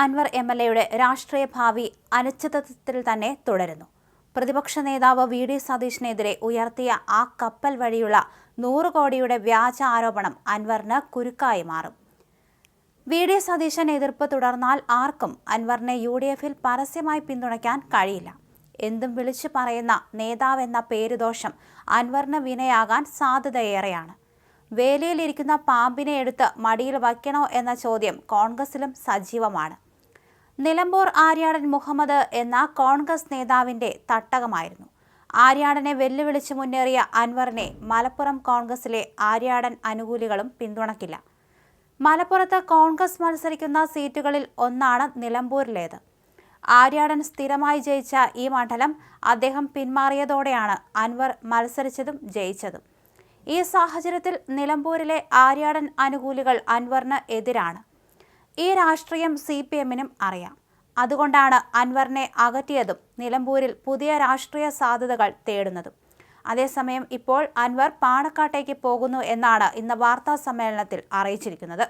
Anwar M L എയുടെ രാഷ്ട്രീയ ഭാവി അനിശ്ചിതത്വത്തിൽ തന്നെ തുടരുന്നു. പ്രതിപക്ഷ നേതാവ് വി ഡി സതീഷിനെതിരെ ഉയർത്തിയ ആ കപ്പൽ വഴിയുള്ള നൂറ് കോടിയുടെ വ്യാജ ആരോപണം അൻവറിന് കുരുക്കായി മാറും. വി ഡി സതീശൻ എതിർപ്പ് തുടർന്നാൽ ആർക്കും അൻവറിനെ യു ഡി എഫിൽ പരസ്യമായി പിന്തുണയ്ക്കാൻ കഴിയില്ല. എന്തും വിളിച്ചു പറയുന്ന നേതാവെന്ന പേരുദോഷം അൻവറിന് വിനയാകാൻ സാധ്യതയേറെയാണ്. വേലിയിലിരിക്കുന്ന പാമ്പിനെ എടുത്ത് മടിയിൽ വയ്ക്കണോ എന്ന ചോദ്യം കോൺഗ്രസിലും സജീവമാണ്. നിലമ്പൂർ ആര്യാടൻ മുഹമ്മദ് എന്ന കോൺഗ്രസ് നേതാവിന്റെ തട്ടകമായിരുന്നു. ആര്യാടനെ വെല്ലുവിളിച്ച് മുന്നേറിയ അൻവറിനെ മലപ്പുറം കോൺഗ്രസിലെ ആര്യാടൻ അനുകൂലികളും പിന്തുണക്കില്ല. മലപ്പുറത്ത് കോൺഗ്രസ് മത്സരിക്കുന്ന സീറ്റുകളിൽ ഒന്നാണ് നിലമ്പൂരിലേത്. ആര്യാടൻ സ്ഥിരമായി ജയിച്ച ഈ മണ്ഡലം അദ്ദേഹം പിന്മാറിയതോടെയാണ് അൻവർ മത്സരിച്ചതും ജയിച്ചതും. ഈ സാഹചര്യത്തിൽ നിലമ്പൂരിലെ ആര്യാടൻ അനുകൂലികൾ അൻവറിന് എതിരാണ്. ഈ രാഷ്ട്രീയം സി പി എമ്മിനും അറിയാം. അതുകൊണ്ടാണ് അൻവറിനെ അകറ്റിയതും നിലമ്പൂരിൽ പുതിയ രാഷ്ട്രീയ സാധ്യതകൾ തേടുന്നതും. അതേസമയം ഇപ്പോൾ അൻവർ പാണക്കാട്ടേക്ക് പോകുന്നു എന്നാണ് ഇന്ന് വാർത്താ സമ്മേളനത്തിൽ അറിയിച്ചിരിക്കുന്നത്.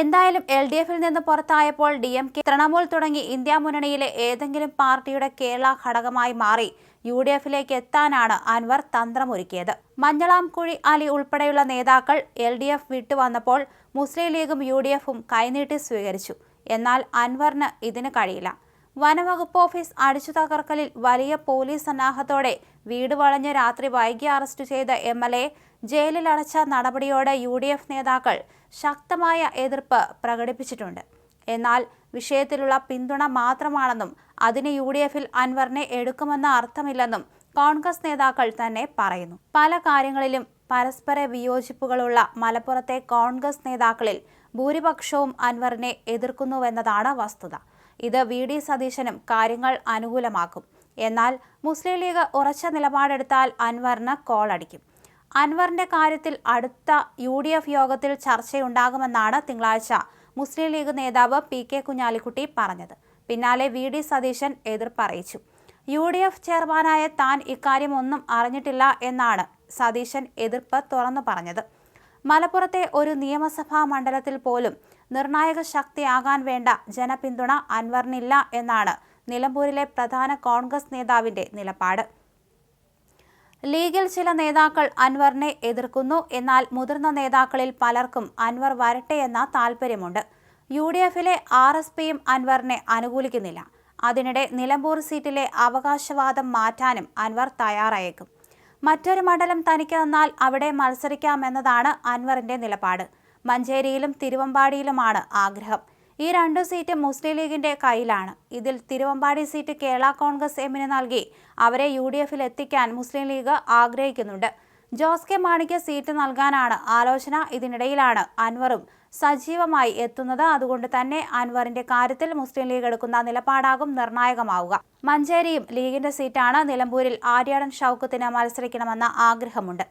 എന്തായാലും എൽ ഡി എഫിൽ നിന്ന് പുറത്തായപ്പോൾ ഡി എം കെ തൃണമൂൽ തുടങ്ങി ഇന്ത്യ മുന്നണിയിലെ ഏതെങ്കിലും പാർട്ടിയുടെ കേരള ഘടകമായി മാറി യു ഡി എഫിലേക്ക് എത്താനാണ് അൻവർ തന്ത്രമൊരുക്കിയത്. മഞ്ഞളാംകുഴി അലി ഉൾപ്പെടെയുള്ള നേതാക്കൾ എൽ ഡി എഫ് വിട്ടുവന്നപ്പോൾ മുസ്ലിം ലീഗും യു ഡി എഫും കൈനീട്ടി സ്വീകരിച്ചു. എന്നാൽ അൻവറിന് ഇതിന് കഴിയില്ല. വനവകുപ്പ് ഓഫീസ് അടിച്ചു തകർക്കലിൽ വലിയ പോലീസ് സന്നാഹത്തോടെ വീട് വളഞ്ഞ് രാത്രി വൈകി അറസ്റ്റ് ചെയ്ത എം എൽ എ ജയിലിൽ അടച്ച നടപടിയോട് യു ഡി എഫ് നേതാക്കൾ ശക്തമായ എതിർപ്പ് പ്രകടിപ്പിച്ചിട്ടുണ്ട്. എന്നാൽ വിഷയത്തിലുള്ള പിന്തുണ മാത്രമാണെന്നും അതിന് യു ഡി എഫിൽ അൻവറിനെ എടുക്കുമെന്ന അർത്ഥമില്ലെന്നും കോൺഗ്രസ് നേതാക്കൾ തന്നെ പറയുന്നു. പല കാര്യങ്ങളിലും പരസ്പര വിയോജിപ്പുകളുള്ള മലപ്പുറത്തെ കോൺഗ്രസ് നേതാക്കളിൽ ഭൂരിപക്ഷവും അൻവറിനെ എതിർക്കുന്നുവെന്നതാണ് വസ്തുത. ഇത് വി. ഡി. സതീശനും കാര്യങ്ങൾ അനുകൂലമാക്കും. എന്നാൽ മുസ്ലിം ലീഗ് ഉറച്ച നിലപാടെടുത്താൽ അൻവറിന് കോളടിക്കും. അൻവറിന്റെ കാര്യത്തിൽ അടുത്ത യു ഡി എഫ് യോഗത്തിൽ ചർച്ചയുണ്ടാകുമെന്നാണ് തിങ്കളാഴ്ച മുസ്ലിം ലീഗ് നേതാവ് പി. കെ. കുഞ്ഞാലിക്കുട്ടി പറഞ്ഞത്. പിന്നാലെ വി. ഡി. സതീശൻ എതിർപ്പറിയിച്ചു. യു ഡി എഫ് ചെയർമാനായ താൻ ഇക്കാര്യം ഒന്നും അറിഞ്ഞിട്ടില്ല എന്നാണ് സതീശൻ എതിർപ്പ് തുറന്നു പറഞ്ഞത്. മലപ്പുറത്തെ ഒരു നിയമസഭാ മണ്ഡലത്തിൽ പോലും നിർണായക ശക്തിയാകാൻ വേണ്ട ജനപിന്തുണ അൻവറിനില്ല എന്നാണ് നിലമ്പൂരിലെ പ്രധാന കോൺഗ്രസ് നേതാവിന്റെ നിലപാട്. ലീഗിൽ ചില നേതാക്കൾ അൻവറിനെ എതിർക്കുന്നു എന്നാൽ മുതിർന്ന നേതാക്കളിൽ പലർക്കും അൻവർ വരട്ടെ എന്ന താൽപ്പര്യമുണ്ട് യു ഡി എഫിലെ ആർ എസ് പിയും അൻവറിനെ അനുകൂലിക്കുന്നില്ല. അതിനിടെ നിലമ്പൂർ സീറ്റിലെ അവകാശവാദം മാറ്റാനും അൻവർ തയ്യാറായേക്കും. മറ്റൊരു മണ്ഡലം തനിക്ക് തന്നാൽ അവിടെ മത്സരിക്കാമെന്നതാണ് അൻവറിന്റെ നിലപാട്. മഞ്ചേരിയിലും തിരുവമ്പാടിയിലുമാണ് ആഗ്രഹം. ഈ രണ്ടു സീറ്റ് മുസ്ലിം ലീഗിന്റെ കയ്യിലാണ്. ഇതിൽ തിരുവമ്പാടി സീറ്റ് കേരള കോൺഗ്രസ് എമ്മിന് നൽകി അവരെ യു ഡി എഫിൽ എത്തിക്കാൻ മുസ്ലിം ലീഗ് ആഗ്രഹിക്കുന്നുണ്ട്. ജോസ് കെ മാണിക്ക് സീറ്റ് നൽകാനാണ് ആലോചന. ഇതിനിടയിലാണ് അൻവറും സജീവമായി എത്തുന്നത്. അതുകൊണ്ട് തന്നെ അൻവറിന്റെ കാര്യത്തിൽ മുസ്ലിം ലീഗ് എടുക്കുന്ന നിലപാടാകും നിർണായകമാവുക. മഞ്ചേരിയും ലീഗിന്റെ സീറ്റാണ് നിലമ്പൂരിൽ ആര്യാടൻ ഷൗക്കത്തിന് മത്സരിക്കണമെന്ന ആഗ്രഹമുണ്ട്.